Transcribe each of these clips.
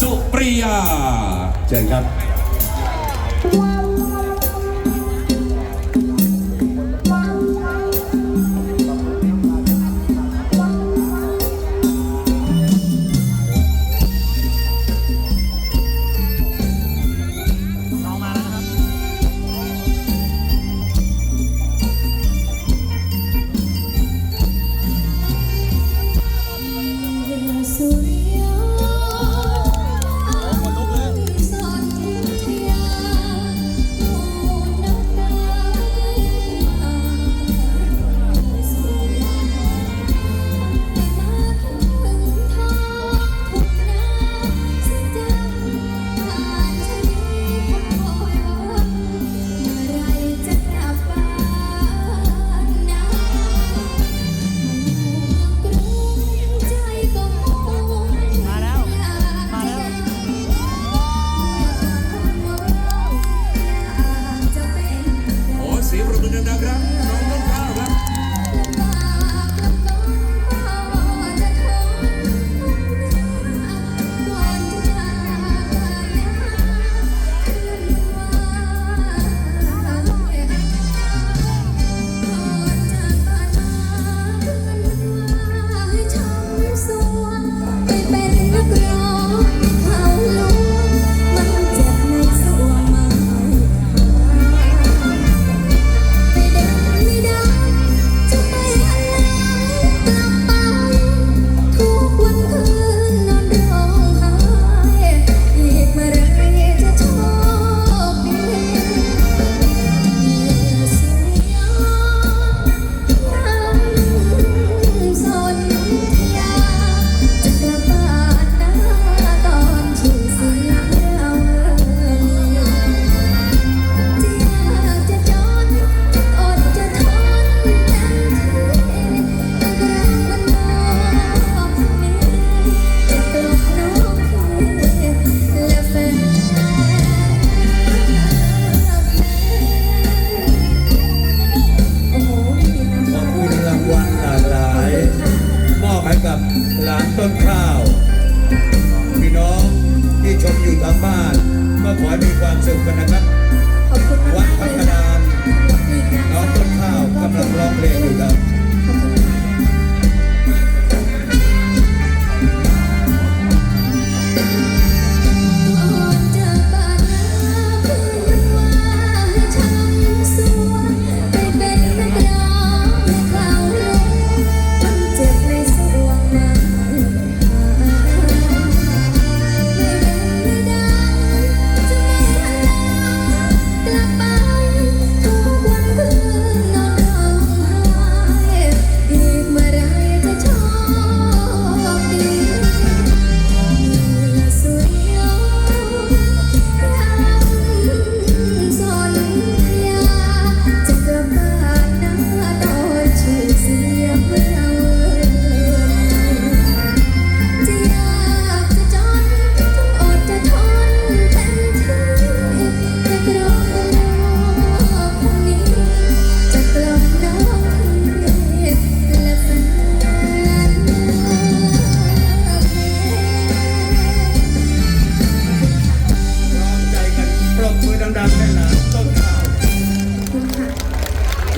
สุปริยาเชิญครับ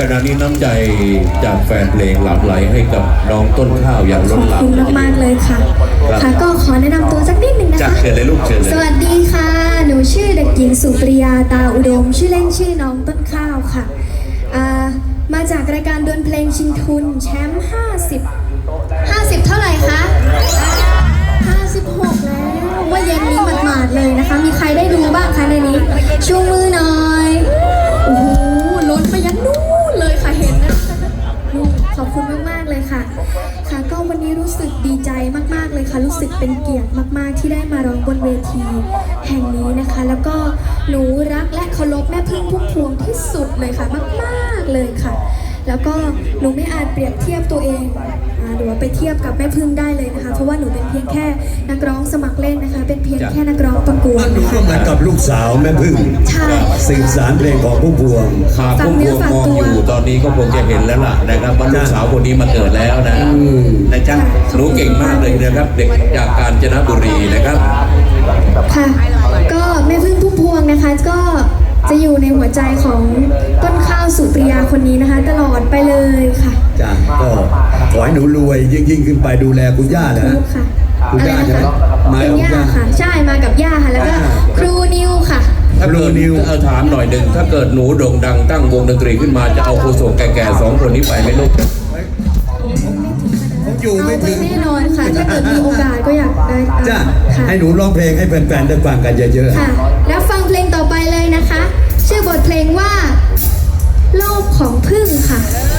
ขณะนี้น้ำใจจากแฟนเพลงหลั่งไหลให้กับน้องต้นข้าวอย่างขล้อนบหลาม คุณมากๆเลยค่ะค่ะก็ขอแนะนำตัวสักนิดหนึ่งนะจัดคะ เชิญเลยลูกเชิญเลสยวัสดีค่ะ หนูชื่อเด็กหญิงสุปริยาตาอุดม ชื่อเล่นชื่อน้องต้นข้าวค่ะอ่ามาจากรายการดวลเพลงชิงทุนแชมป์50 50 เท่าไหร่คะ 56 แล้วเมื่อเย็นนี้หมาดๆเลยนะคะ มีใครได้ดูบ้างคะในนี้ ชูมือ รู้สึกเป็นเกียรติมาก ๆ ที่ได้มาร้องบนเวที แห่งนี้นะคะ แล้วก็หนูรักและเคารพแม่พึ่งพุ่มพวงที่สุดเลยค่ะ มาก ๆ เลยค่ะ แล้วก็หนูไม่อาจเปรียบเทียบตัวเอง หรือว่าไปเทียบกับแม่พึ่งได้เลยนะคะ เพราะว่าหนูเป็นเพียงแค่นักร้องสมัครเล่นนะคะ เป็นเพียงแค่นักร้องประกวดนะคะร่วมงานกับลูกสาวแม่พึ่งใช่สื่อสารเพลงของผู้บวงหากผู้บวงมองอยู่ตอนนี้ก็คงจะเห็นแล้วล่ะนะครับว่าลูกสาวคนนี้มาเกิดแล้วนะนะจ๊ะหนูเก่งมากเลยนะครับ เด็กจากกาญจนบุรีนะครับค่ะก็แม่พึ่งผู้บวงนะคะ ก็จะอยู่ในหัวใจของ สุปริยาคนนี้นะคะ ตลอดไปเลยค่ะจ้ะก็ขอให้หนูรวยยิ่งยิ่งขึ้นไปดูแลคุณย่านะลูกค่ะคุณย่าใช่ไหมมาเป็นย่าค่ะ ใช่มากับย่าค่ะ แล้วก็ครูนิวค่ะ ถ้าเกิดนิวเออถามหน่อยหนึ่งถ้าเกิดหนูโด่งดังตั้งวงดนตรีขึ้นมาจะเอาโคโซแก่ๆสองคนนี้ไปไหมลูกอยู่ไม่ถึงแน่นอนค่ะ ถ้าเกิดมีโอกาสก็อยากได้จ้ะให้หนูร้องเพลงให้แฟนๆได้ฟังกันเยอะๆค่ะ แล้วฟังเพลงต่อไปเลยนะคะ ชื่อบทเพลงว่า โลกของพึ่งค่ะ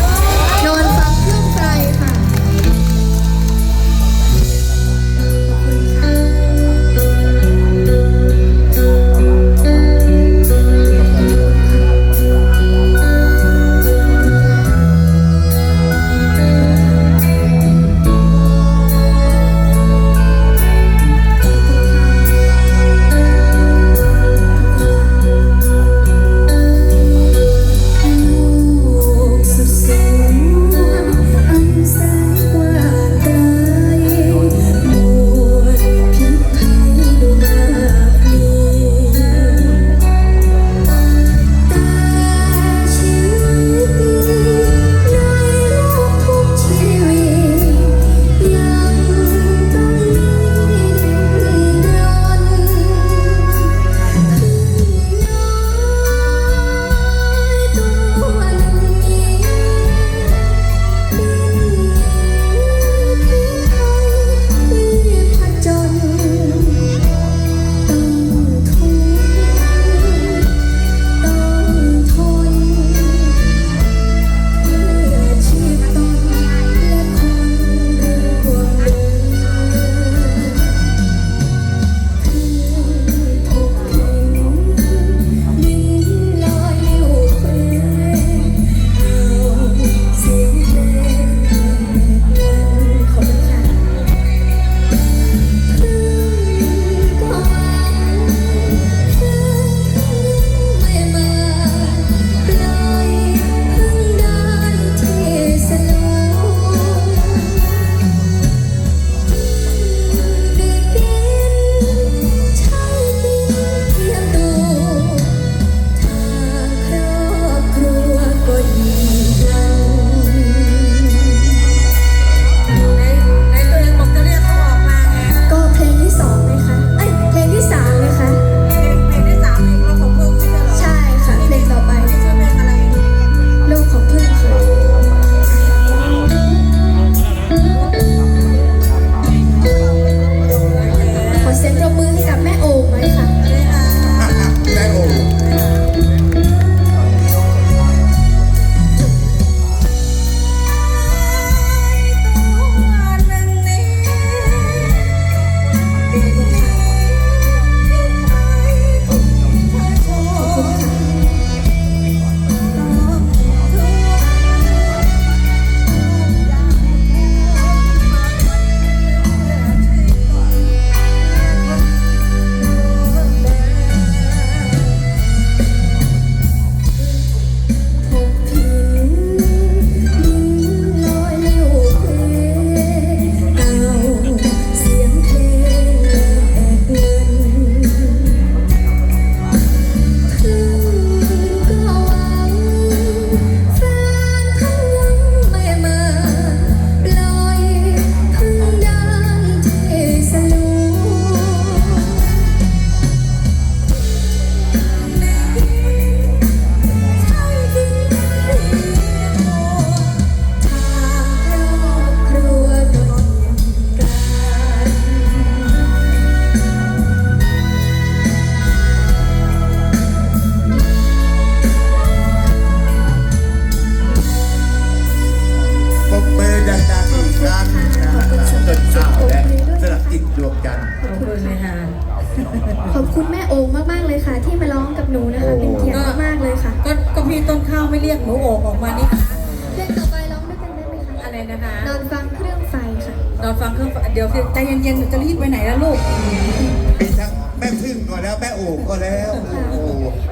แล้วแม่โอ๋ก็แล้ว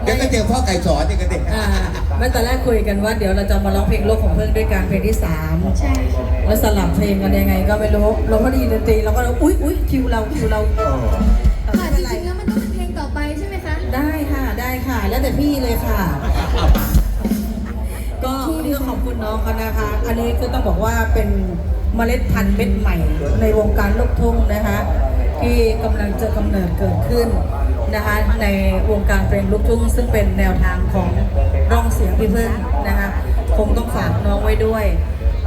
เดี๋ยวก็เจอพ่อไก่สอนอีกกันเด็กอ่เมื่อตอนแรกคุยกันว่าเดี๋ยวเราจะมาร้องเพลงโลกของเพื่อนด้วยกันเพลงที่สามแล้วสลับเพลงกันยังไง ก็ไม่รู้เราก็ดีดนตรีเราก็อุ้ยอุ้ยคิวเราคิวเราเออไจริงๆแล้วมันต้องเป็นเพลงต่อไปใช่ไหมคะได้ค่ะได้ค่ะ แล้วแต่พี่เลยค่ะ ก็วันนี้ก็ขอบคุณน้องเขานะคะ อันนี้ก็ต้องบอกว่าเป็นเมล็ดพันธุ์เม็ดใหม่ในวงการลูกทุ่งนะคะ ที่กำลังจะกำเนิดเกิดขึ้น นะคะในวงการเพลงลูกทุ่งซึ่งเป็นแนวทางของร่องเสียงพี่พึ่งนะคะคงต้องฝากน้องไว้ด้วย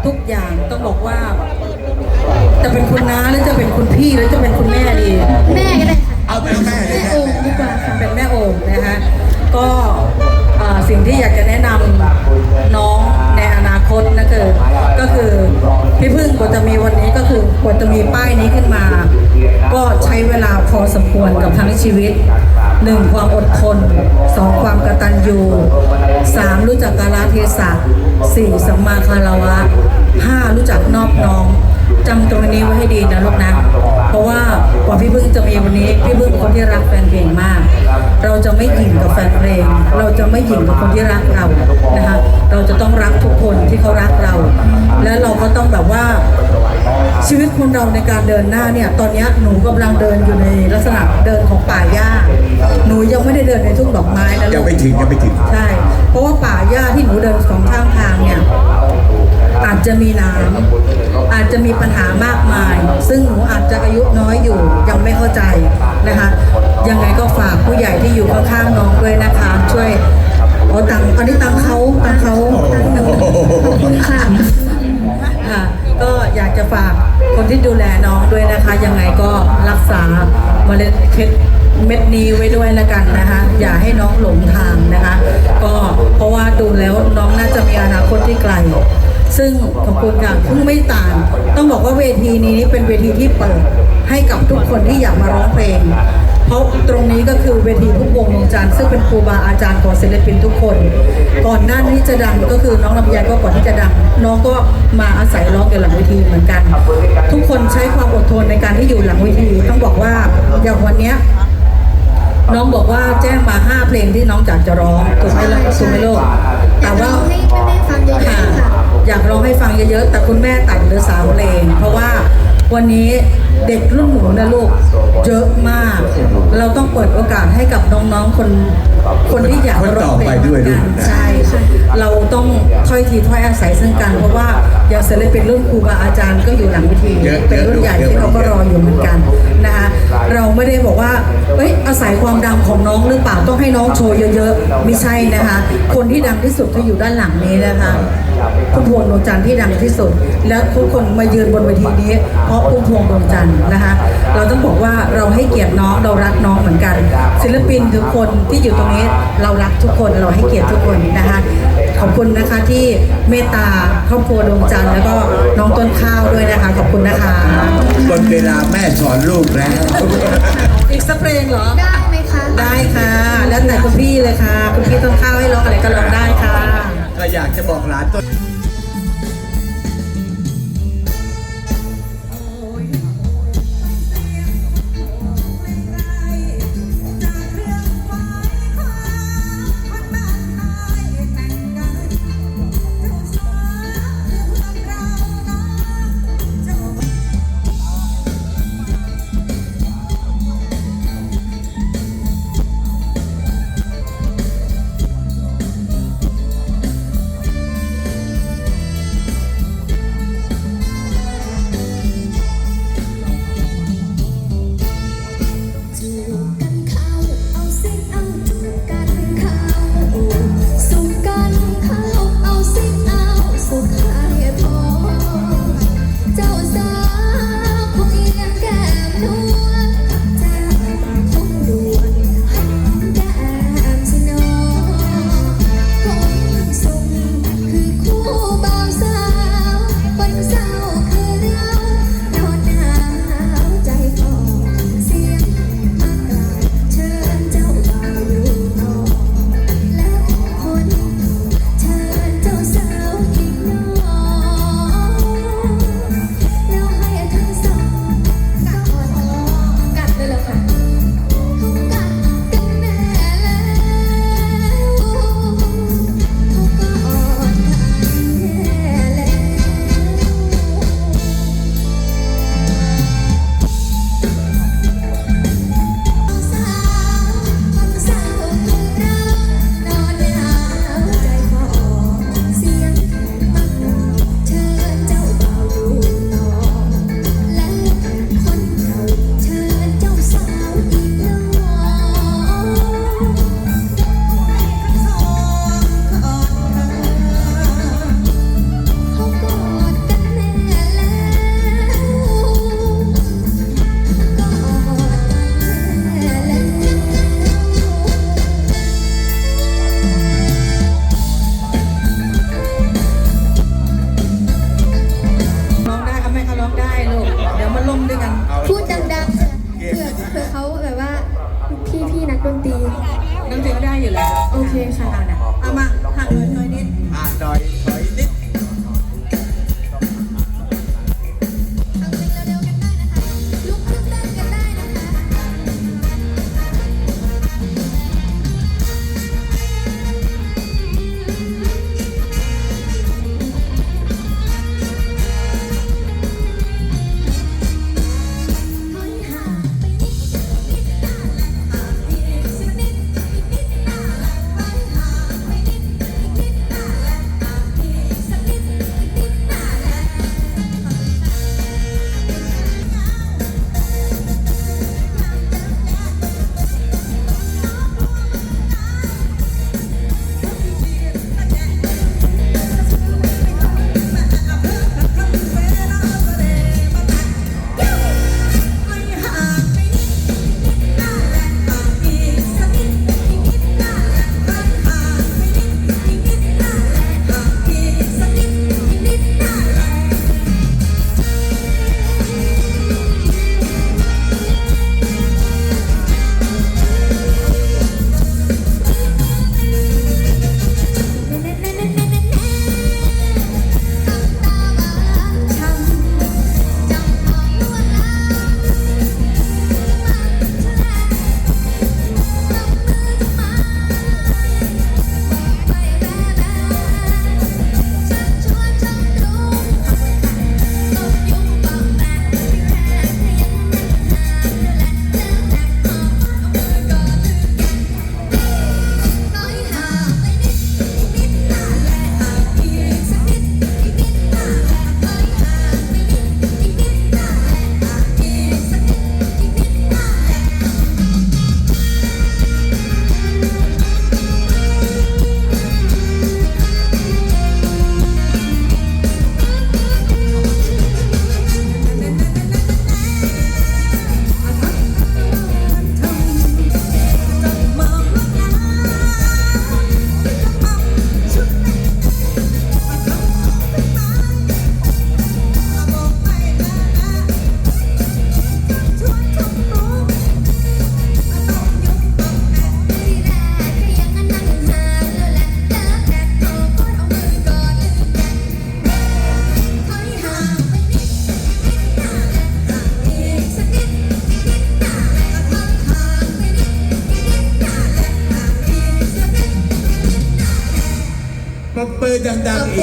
ทุกอย่างต้องบอกว่า จะเป็นคุณน้าหรือจะเป็นคุณพี่หรือจะเป็นคุณแม่ดี แม่ก็ได้ค่ะเอาเป็นแม่เลยแม่แม่โอ่งดีกว่าค่ะเป็นแม่โอ่งนะคะก็เอ่อสิ่งที่อยากจะแนะนำน้องในอนา คตนะคือก็คือพี่พึ่งกว่าจะมีวันนี้ก็คือกว่าจะมีป้ายนี้ขึ้นมา ก็ใช้เวลาพอสมควรกับทั้งชีวิตหนึ่งความอดทนสองความกตัญญูสามรู้จักกาลเทศะสี่สัมมาคารวะห้ารู้จักนอบน้อมจำตรงนี้ไว้ให้ดีนะลูกนะ เพราะว่ากว่าพี่พึ่งจะมีวันนี้ พี่พึ่งเป็นคนที่รักแฟนเพลงมาก เราจะไม่หยิ่งกับแฟนเพลง เราจะไม่หยิ่งกับคนที่รักเรานะคะเราจะต้องรักทุกคนที่เขารักเรา และเราก็ต้องแบบว่าชีวิตคนเราในการเดินหน้าเนี่ย ตอนเนี้ยหนูกำลังเดินอยู่ในลักษณะเดินของป่าหญ้า หนูยังไม่ได้เดินในทุ่งดอกไม้นะยัลูงกไม่ถึงยังไม่ถึงใช่ เพราะว่าป่าหญ้าที่หนูเดินสองข้างทางเนี่ยอาจจะมีน้ำอาจจะมีปัญหามากมาย ซึ่งหนูอาจจะอายุน้อยอยู่ยังไม่เข้าใจนะคะ ยังไงก็ฝากผู้ใหญ่ที่อยู่ข้างๆน้องด้วยนะคะ ช่วยเอาตังค์อันนี้ตังค์เขาตังค์เขาตังค์หนูขอบคุณค่ะค่ะ ก็อยากจะฝากคนที่ดูแลน้องด้วยนะคะ ยังไงก็รักษาเมล็ดเพชรเม็ดนี้ไว้ด้วยละกันนะคะ อย่าให้น้องหลงทางนะคะ ก็เพราะว่าดูแล้วน้องน่าจะมีอนาคตที่ไกล ซึ่งขอบคุณค่ะเพิ่งไม่ต่างต้องบอกว่าเวทีนี้เป็นเวทีที่เปิดให้กับทุกคนที่อยากมาร้องเพลง เพราะตรงนี้ก็คือเวทีทุกวงดวงจันทร์ซึ่งเป็นครูบาอาจารย์ของศิลปินทุกคน ก่อนหน้านี้จะดังก็คือน้องลำไยก็ก่อนที่จะดัง น้องก็มาอาศัยร้องอยู่หลังเวทีเหมือนกัน ทุกคนใช้ความอดทนในการที่อยู่หลังเวทีต้องบอกว่าอย่างวันนี้น้องบอกว่าแจ้งมาห้าเพลงที่น้องอยากจะร้องถูกไหมล่ะถูกไหมลูกแต่ยากร้ว่าองให้แม่ฟังเยอะๆค่ะ อยากร้องให้ฟังเยอะๆ แต่คุณแม่ตัดเหลือสามเพลง เพราะว่าวันนี้เด็กรุ่นหนูนะลูก เยอะมาก เราต้องเปิดโอกาสให้กับน้องๆ คน คนที่อยากร้องเพลงคนต่อไปด้วยเหมือนกันลูกนะ ใช่ค่ะเราต้องถ้อยทีถ้อยอาศัยซึ่งกัน เพราะว่าอย่างศิลปินรุ่นครูบาอาจารย์ก็อยู่หลังเวทีเยอะเป็นรุ่นใหญ่เยอะที่เขาก็เยรอะออยู่เหมือนกันนะคะ เราไม่ได้บอกว่าเอ้ยอาศัยความดังของน้องหรือเปล่าต้องให้น้องโชว์เยอะๆไม่ใช่นะคะ คนที่ดังที่สุดที่อยู่ด้านหลังนี้นะคะพุ่มพวงดวงจันทร์ที่ดังที่สุด และทุกคนมายืนบนเวทีนี้ เพราะพุ่มพวงดวงจันทร์นะคะ เราต้องบอกว่าเราให้เกียรติน้องเรารักน้องเหมือนกัน ศิลปินทุกคนที่อยู่ตรงนี้เรารักทุกคนเราให้เกียรติทุกคนนะคะ ขอบคุณนะคะที่เมตตาครอบครัวดวงจันทร์แล้วก็น้องต้นข้าวด้วยนะคะ ขอบคุณนะคะบนเวลาแม่สอนลูกแล้ว อีกสักเพลงเหรอ ได้ไหมคะ ได้ค่ะ แล้วแต่คุณพี่เลยค่ะ คุณพี่ต้นข้าวให้ร้องอะไรก็ร้องได้ค่ะ ก็อยากจะบอกหลานต้น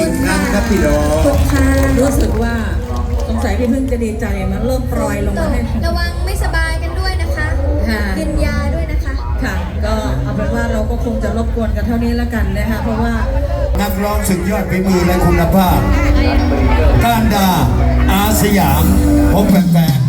ดังๆอีกครั้งครับพี่น้องขอบคุณค่ะรู้สึกว่าสงสัยพี่พึ่งจะดีใจมันเริ่มโปรยลงมาให้ระวังไม่สบายกันด้วยนะคะ ค่ะ กินยาด้วยนะคะ ค่ะ ก็เอาเป็นว่าเราก็คงจะรบกวนกันเท่านี้แล้วกันนะคะเพราะว่า นักร้องสุดยอดฝีมือและคุณภาพ การดาอาสยามพบแฟนๆ